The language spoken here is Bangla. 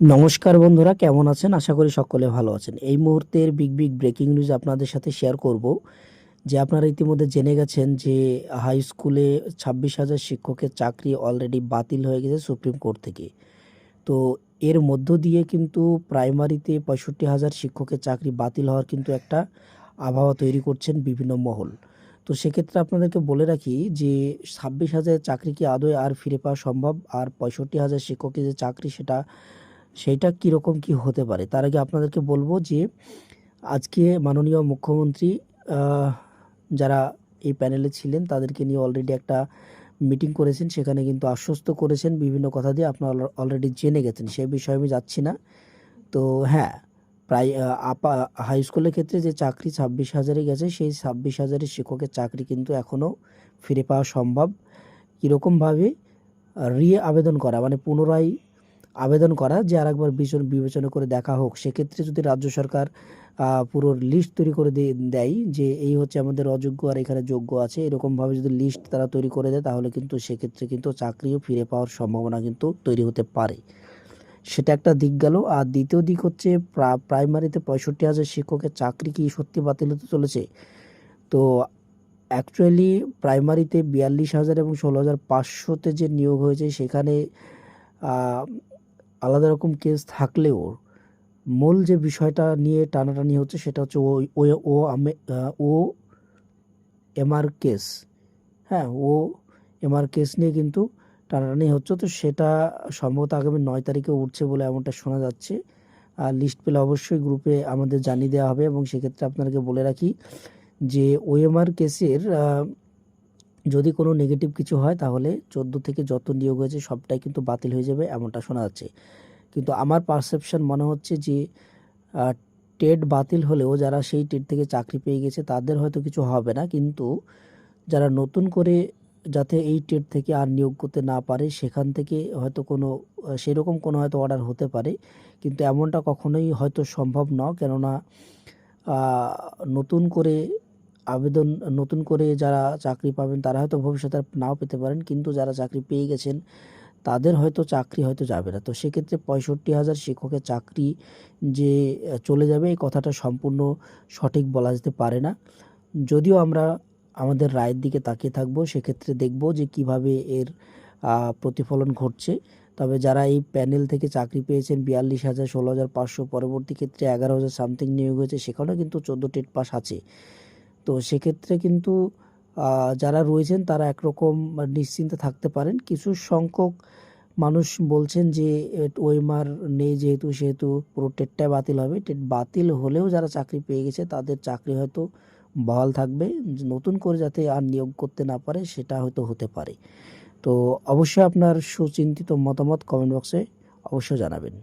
নমস্কার বন্ধুরা, কেমন আছেন? আশা করি সকলে ভালো আছেন। এই মুহূর্তের বিগ বিগ ব্রেকিং নিউজ আপনাদের সাথে শেয়ার করব, যে আপনারা ইতিমধ্যে জেনে গেছেন যে হাই স্কুলে ছাব্বিশ হাজার শিক্ষকের চাকরি অলরেডি বাতিল হয়ে গেছে সুপ্রিম কোর্ট থেকে। তো এর মধ্য দিয়ে কিন্তু প্রাইমারিতে পঁয়ষট্টি হাজার শিক্ষকের চাকরি বাতিল হওয়ার কিন্তু একটা আবহাওয়া তৈরি করছেন বিভিন্ন মহল। তো সেক্ষেত্রে আপনাদেরকে বলে রাখি যে ছাব্বিশ হাজার চাকরি কি আদৌ আর ফিরে পাওয়া সম্ভব? আর পঁয়ষট্টি হাজার শিক্ষকের যে চাকরি, সেটা সেইটা কীরকম কি হতে পারে? তার আগে আপনাদেরকে বলব যে, আজকে মাননীয় মুখ্যমন্ত্রী যারা এই প্যানেলে ছিলেন, তাদেরকে নিয়ে অলরেডি একটা মিটিং করেছেন। সেখানে কিন্তু আশ্বস্ত করেছেন, বিভিন্ন কথা দিয়ে আপনারা অলরেডি জেনে গেছেন। সেই বিষয়ে আমি যাচ্ছি না। তো হ্যাঁ প্রায় আপা হাই স্কুলের ক্ষেত্রে যে চাকরি ছাব্বিশ হাজারে গেছে, সেই ছাব্বিশ হাজারের শিক্ষকের চাকরি কিন্তু এখনও ফিরে পাওয়া সম্ভব। কীরকমভাবে রি আবেদন করা মানে পুনরায় আবেদন করা, যে আরেকবার বিচন- বিবেচনা করে দেখা হোক। সেক্ষেত্রে যদি রাজ্য সরকার পুরো লিস্ট তৈরি করে দেয় যে এই হচ্ছে আমাদের অযোগ্য আর এখানে যোগ্য আছে, এরকমভাবে যদি লিস্ট তারা তৈরি করে দেয়, তাহলে কিন্তু সেক্ষেত্রে কিন্তু চাকরিও ফিরে পাওয়ার সম্ভাবনা কিন্তু তৈরি হতে পারে। সেটা একটা দিক গেল। আর দ্বিতীয় দিক হচ্ছে প্রাইমারিতে পঁয়ষট্টি হাজার শিক্ষকের চাকরি কি সত্যি বাতিল হতে চলেছে? তো অ্যাকচুয়ালি প্রাইমারিতে বিয়াল্লিশ হাজার এবং ষোলো হাজার পাঁচশোতে যে নিয়োগ হয়েছে, সেখানে আলাদা রকম কেস থাকলেও মূল যে বিষয়টা নিয়ে টানাটানি হচ্ছে সেটা হচ্ছে ও ও আমে- ও এমআর কেস হ্যাঁ ও এমআর কেস নিয়ে কিন্তু টানাটানি হচ্ছে। তো সেটা সম্ভবত আগামী নয় তারিখে উঠছে বলে এমনটা শোনা যাচ্ছে। আর লিস্ট পেলে অবশ্যই গ্রুপে আমাদের জানিয়ে দেওয়া হবে এবং সেক্ষেত্রে আপনাদেরকে বলে রাখি যে ওএমআর কেসের যদি কোনো নেগেটিভ কিছু হয়, তাহলে চোদ্দ থেকে যত নিয়োগ হয়েছে, সবটাই কিন্তু বাতিল হয়ে যাবে, এমনটা শোনা যাচ্ছে। কিন্তু আমার পারসেপশন মনে হচ্ছে যে টেট বাতিল হলেও যারা সেই টেট থেকে চাকরি পেয়ে গেছে, তাদের হয়তো কিছু হবে না। কিন্তু যারা নতুন করে যাতে এই টেট থেকে আর নিয়োগ করতে না পারে, সেখান থেকে হয়তো কোনো সেরকম কোনো হয়তো অর্ডার হতে পারে। কিন্তু এমনটা কখনোই হয়তো সম্ভব না কেননা নতুন করে আবেদন নতুন করে যারা চাকরি পাবেন, তারা হয়তো ভবিষ্যতে নাও পেতে পারেন, কিন্তু যারা চাকরি পেয়ে গেছেন, তাদের হয়তো চাকরি হয়তো যাবে না। তো সেক্ষেত্রে পঁয়ষট্টি হাজার শিক্ষকের চাকরি যে চলে যাবে, এই কথাটা সম্পূর্ণ সঠিক বলা যেতে পারে না। যদিও আমরা আমাদের রায়ের দিকে তাকিয়ে থাকব, সেক্ষেত্রে দেখব যে কীভাবে এর প্রতিফলন ঘটছে। তবে যারা এই প্যানেল থেকে চাকরি পেয়েছেন, বিয়াল্লিশ হাজার, ষোলো হাজার পাঁচশো, পরবর্তী ক্ষেত্রে এগারো হাজার সামথিং নিয়োগ হয়েছে, সেখানেও কিন্তু চোদ্দ টেট পাস আছে। তো সেক্ষেত্রে কিন্তু যারা রয়েছেন তারা একরকম নিশ্চিন্তে থাকতে পারেন। কিছু সংখ্যক মানুষ বলছেন যে ওয়েমার নেই যেহেতু, সেহেতু পুরো টেটটাই বাতিল হবে। টেট বাতিল হলেও যারা চাকরি পেয়ে গেছে, তাদের চাকরি হয়তো বহাল থাকবে। নতুন করে যাতে আর নিয়োগ করতে না পারে, সেটা হয়তো হতে পারে। তো অবশ্যই আপনার সুচিন্তিত মতামত কমেন্ট বক্সে অবশ্যই জানাবেন।